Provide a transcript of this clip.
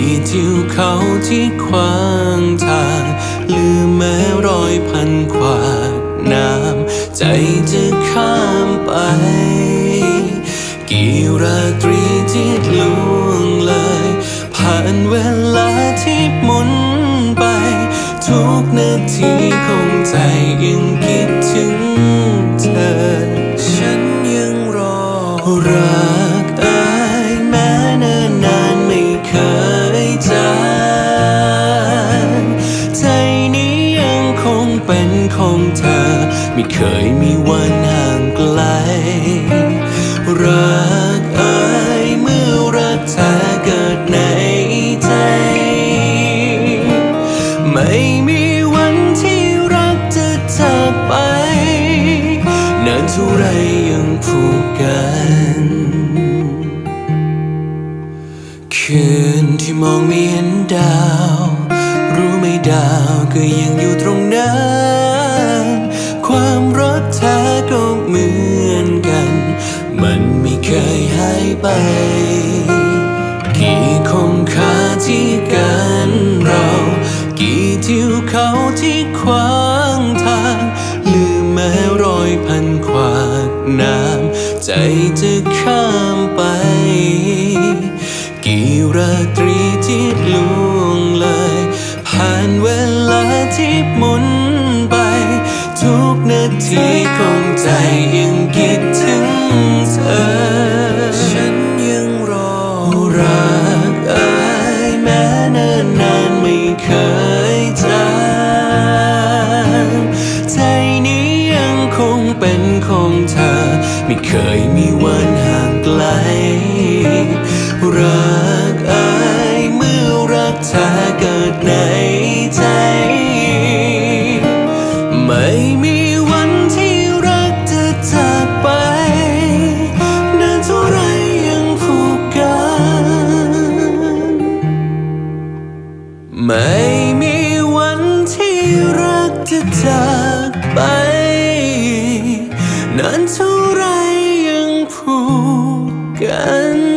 กี่ทิวเขาที่ขวางทางลืมแม้รอยพันขวากน้ำใจจะข้ามไป กี่ราตรีที่ล่วงเลย ผ่านเวลาที่หมุนไป ทุกนาทีของใจยังคิด ไม่เคยมีวันห่างไกล รักเอ้ยเมื่อรักเธอเกิดในใจ ไม่มีวันที่รักจะจากไป นานเท่าไรยังผูกกันคืนที่มองไม่เห็นดาว รู้ไหมดาวก็ยังอยู่ตรงนั้น ไป กี่คงคาที่กันเรา กี่ทิวเขาที่ขวางทาง ลืมแม้รอยพันขวากน้ำใจจะข้ามไป กี่ราตรีที่ล่วงเลย ผ่านเวลาที่หมุนไป ทุกนาทีของใจยังคิ ไม่เคยมีวันห่างไกล รักอ้ยเมื่อรักเธอเกิดในใจ ไม่มีวันที่รักจะจากไป นานเท่าไรยังผูกกัน ไม่มีวันที่รักจะจากไป 感